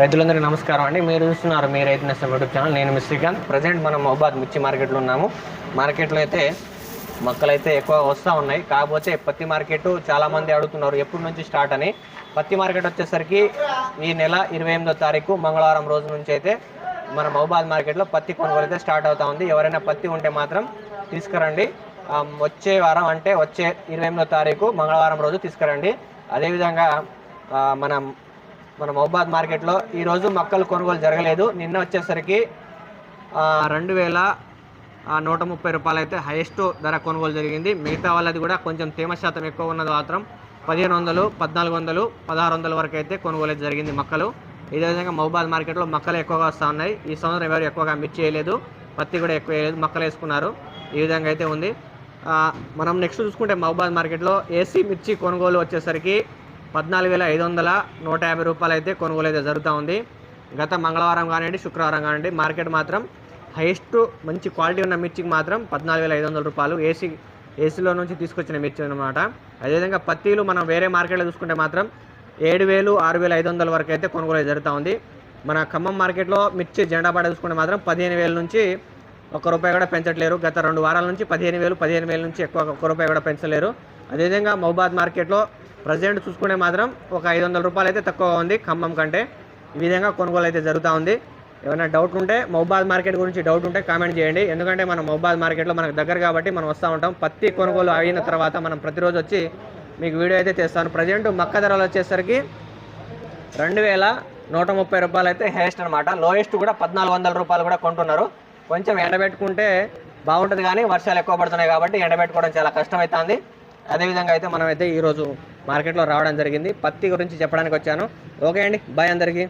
రైతులందరికీ నమస్కారం అండి. మీరు చూస్తున్నారు మీ రైతు నేస్తం యూట్యూబ్ ఛానల్. నేను శ్రీకాంత్. ప్రజెంట్ మనం మహబాద్ మిర్చి మార్కెట్లో ఉన్నాము. మార్కెట్లో అయితే మొక్కలైతే ఎక్కువ వస్తూ ఉన్నాయి. కాకపోతే పత్తి మార్కెట్ చాలామంది అడుగుతున్నారు ఎప్పటి నుంచి స్టార్ట్ అని. పత్తి మార్కెట్ వచ్చేసరికి ఈ నెల ఇరవై ఎనిమిదో తారీఖు మంగళవారం రోజు నుంచి అయితే మన మహబాద్ మార్కెట్లో పత్తి కొనుగోలు అయితే స్టార్ట్ అవుతా ఉంది. ఎవరైనా పత్తి ఉంటే మాత్రం తీసుకురండి. వచ్చే వారం అంటే వచ్చే ఇరవై ఎనిమిదో తారీఖు మంగళవారం రోజు తీసుకురండి. అదేవిధంగా మనం మన మహబాద్ మార్కెట్లో ఈరోజు మొక్కలు కొనుగోలు జరగలేదు. నిన్న వచ్చేసరికి రెండు వేల నూట ముప్పై రూపాయలు అయితే హైయెస్ట్ ధర కొనుగోలు జరిగింది. మిగతా వాళ్ళది కూడా కొంచెం తేమ శాతం ఎక్కువ ఉన్నది మాత్రం పదిహేను వందలు పద్నాలుగు వందలు పదహారు వందల వరకు అయితే కొనుగోలు అయితే జరిగింది మొక్కలు. ఇదే విధంగా మహబాద్ మార్కెట్లో మొక్కలు ఎక్కువగా వస్తూ ఉన్నాయి. ఈ సంవత్సరం ఎవరు ఎక్కువగా మిర్చి వేయలేదు పత్తి కూడా ఎక్కువ వేయలేదు మొక్కలు వేసుకున్నారు. ఈ విధంగా అయితే ఉంది. మనం నెక్స్ట్ చూసుకుంటే మహబాద్ మార్కెట్లో ఏసీ మిర్చి కొనుగోలు వచ్చేసరికి పద్నాలుగు వేల ఐదు వందల నూట యాభై రూపాయలు అయితే కొనుగోలు అయితే జరుగుతూ ఉంది. గత మంగళవారం కానివ్వండి శుక్రవారం కానివ్వండి మార్కెట్ మాత్రం హైయెస్ట్ మంచి క్వాలిటీ ఉన్న మిర్చికి మాత్రం పద్నాలుగు వేల ఐదు వందల రూపాయలు ఏసీ ఏసీలో నుంచి తీసుకొచ్చిన మిర్చి అనమాట అదేవిధంగా పత్తిలు మనం వేరే మార్కెట్లో చూసుకుంటే మాత్రం ఏడు వేలు ఆరు వేల ఐదు వందల వరకు అయితే కొనుగోలు అయితే జరుగుతూ ఉంది. మన ఖమ్మం మార్కెట్లో మిర్చి జెండా పాట చూసుకుంటే మాత్రం పదిహేను వేల నుంచి ఒక్క రూపాయి కూడా పెంచట్లేరు. గత రెండు వారాల నుంచి పదిహేను వేలు పదిహేను వేల నుంచి ఎక్కువ ఒక్క రూపాయి కూడా పెంచలేరు. అదేవిధంగా మహబాద్ మార్కెట్లో ప్రజెంట్ చూసుకుంటే మాత్రం ఒక ఐదు వందల రూపాయలు అయితే తక్కువ ఉంది ఖమ్మం కంటే. ఈ విధంగా కొనుగోలు అయితే జరుగుతూ ఉంది. ఏమైనా డౌట్ ఉంటే మహబాద్ మార్కెట్ గురించి డౌట్ ఉంటే కామెంట్ చేయండి. ఎందుకంటే మనం మహబాద్ మార్కెట్లో మనకు దగ్గర కాబట్టి మనం వస్తూ ఉంటాం. పత్తి కొనుగోలు అయిన తర్వాత మనం ప్రతిరోజు వచ్చి మీకు వీడియో అయితే చేస్తాను. ప్రజెంట్ మక్క ధరలు వచ్చేసరికి రెండు వేల నూట ముప్పై రూపాయలు అయితే హైయెస్ట్ అనమాట లోయెస్ట్ కూడా పద్నాలుగు వందల రూపాయలు కూడా కొంటున్నారు. కొంచెం ఎండబెట్టుకుంటే బాగుంటుంది కానీ వర్షాలు ఎక్కువ పడుతున్నాయి కాబట్టి ఎండబెట్టుకోవడం చాలా కష్టమవుతుంది అదేవిధంగా అయితే మనం అయితే ఈరోజు మార్కెట్లో రావడం జరిగింది. పత్తి గురించి చెప్పడానికి వచ్చాను. ఓకే అండి. బాయ్ అందరికీ.